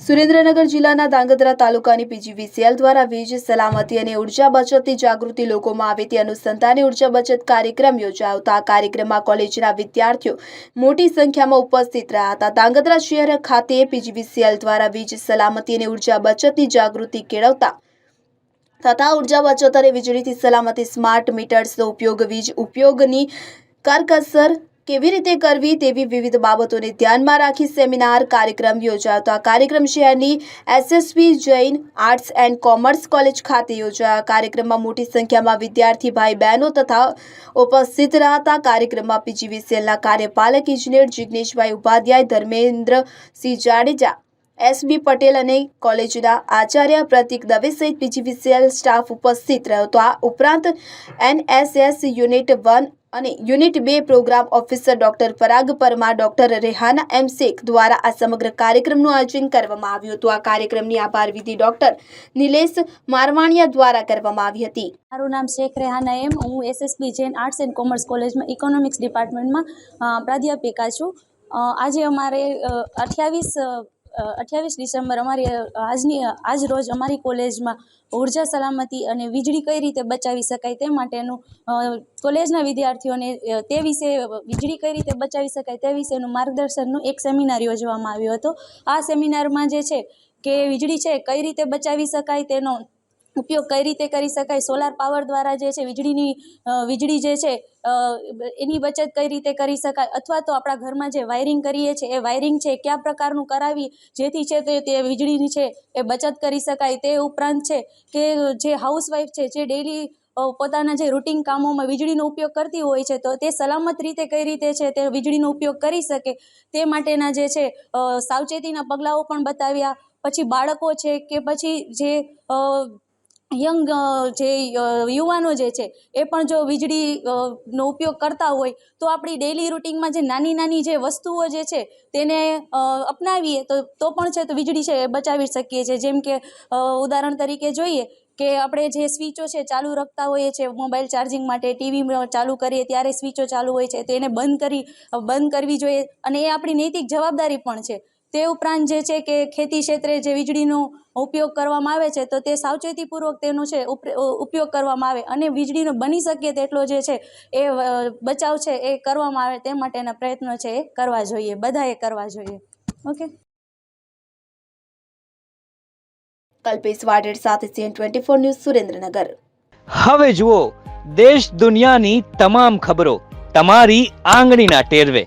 સુરેન્દ્રનગર જિલ્લાના ધાંગધ્રા તાલુકાની પીજીવીસીએલ દ્વારા વીજ સલામતી અને ઊર્જા બચતની જાગૃતિ લોકોમાં આવે તે અનુસંધાને ઊર્જા બચત કાર્યક્રમ યોજાયો આ કાર્યક્રમમાં કોલેજના વિદ્યાર્થીઓ મોટી સંખ્યામાં ઉપસ્થિત રહ્યા હતા. ધાંગધ્રા શહેર ખાતે પીજીવીસીએલ દ્વારા વીજ સલામતી અને ઊર્જા બચતની જાગૃતિ કેળવતા તથા ઊર્જા બચત અને વીજળીથી સલામતી સ્માર્ટ મીટર્સનો ઉપયોગ, વીજ ઉપયોગની કારકસર કેવી રીતે કરવી તેવી વિવિધ બાબતોને ધ્યાનમાં રાખી સેમિનાર કાર્યક્રમ યોજાયો હતો. આ કાર્યક્રમ શહેરની SSP Jain arts and commerce college ખાતે યોજાયા. કાર્યક્રમમાં મોટી સંખ્યામાં વિદ્યાર્થી ભાઈ બહેનો તથા ઉપસ્થિત રહ્યા કાર્યક્રમમાં પીજીવીસીએલના કાર્યપાલક ઇજનેર જિજ્ઞેશભાઈ ઉપાધ્યાય ધર્મેન્દ્રસિંહ જાડેજા એસબી પટેલ અને કોલેજના આચાર્ય પ્રતિક દવે સહિત પીજીવીસીએલ સ્ટાફ ઉપસ્થિત રહ્યો હતો. આ ઉપરાંત એનએસએસ યુનિટ વન અને યુનિટ બે programme officer doctor Parag Parmar, doctor Rehana M Shaikh દ્વારા આ સમગ્ર કાર્યક્રમનું આયોજન કરવામાં આવ્યું હતું. આ કાર્યક્રમની આભાર વિધિ ડોક્ટર નિલેશ મારવાણિયા દ્વારા કરવામાં આવી હતી. મારું નામ શેખ રેહાના એમ. હું SSB Jain arts and commerce કોલેજમાં ઇકોનોમિક્સ ડિપાર્ટમેન્ટમાં પ્રાધ્યાપિકા છું. આજે અમારે અઠ્યાવીસ અઠ્યાવીસ ડિસેમ્બર અમારી આજની, આજ રોજ અમારી કોલેજમાં ઊર્જા સલામતી અને વીજળી કઈ રીતે બચાવી શકાય તે માટેનું કોલેજના વિદ્યાર્થીઓને તે વિશે વીજળી કઈ રીતે બચાવી શકાય તે વિશેનું માર્ગદર્શનનું એક સેમિનાર યોજવામાં આવ્યો હતો. આ સેમિનારમાં જે છે કે વીજળી છે કઈ રીતે બચાવી શકાય તેનો ઉપયોગ કઈ રીતે કરી શકાય? સોલાર પાવર દ્વારા જે છે, વીજળીની વીજળી જે છે એની બચત કઈ રીતે કરી શકાય? અથવા તો આપણા ઘરમાં જે વાયરિંગ કરીએ છીએ, એ વાયરિંગ છે કયા પ્રકારનું કરાવી, જેથી છે તે તે વીજળીની છે એ બચત કરી શકાય? તે ઉપરાંત છે કે જે હાઉસવાઈફ છે, જે ડેલી પોતાના જે રૂટિન કામોમાં વીજળીનો ઉપયોગ કરતી હોય છે, તો તે સલામત રીતે કઈ રીતે છે તે વીજળીનો ઉપયોગ કરી શકે? તે માટેના જે છે સાવચેતીના પગલાઓ પણ બતાવ્યા. પછી બાળકો છે કે પછી જે યંગ જે યુવાનો જે છે, એ પણ જો વીજળી નો ઉપયોગ કરતા હોય, તો આપણી ડેલી રૂટિનમાં જે નાની નાની જે વસ્તુઓ જે છે, તેને અપનાવીએ, તો તો પણ છે, તો વીજળી છે, એ બચાવી શકીએ છીએ. જેમ કે ઉદાહરણ તરીકે જોઈએ કે આપણે જે સ્વિચો છે, ચાલુ રાખતા હોઈએ છીએ મોબાઈલ ચાર્જિંગ માટે ટીવી ચાલુ કરીએ ત્યારે સ્વિચો ચાલુ હોય છે, તેને બંધ કરી, બંધ કરવી જોઈએ, અને એ આપણી નૈતિક જવાબદારી પણ છે. તે ઉપરાંત જે છે કે ખેતી ક્ષેત્રે જે વીજળીનો ઉપયોગ કરવામાં આવે છે તો તે સાવચેતીપૂર્વક તેનો છે ઉપ- ઉપયોગ કરવામાં આવે અને વીજળીનો બની શકે તેટલો જે છે એ બચાવ છે એ કરવામાં આવે તે માટેના પ્રયત્નો છે એ કરવા જોઈએ બધાએ કરવા જોઈએ. ઓકે. કલ્પેશ વાડેર સાથે CN twenty four news Surendranagar. હવે જુઓ દેશ દુનિયાની તમામ ખબરો તમારી આંગળીના ટેરવે.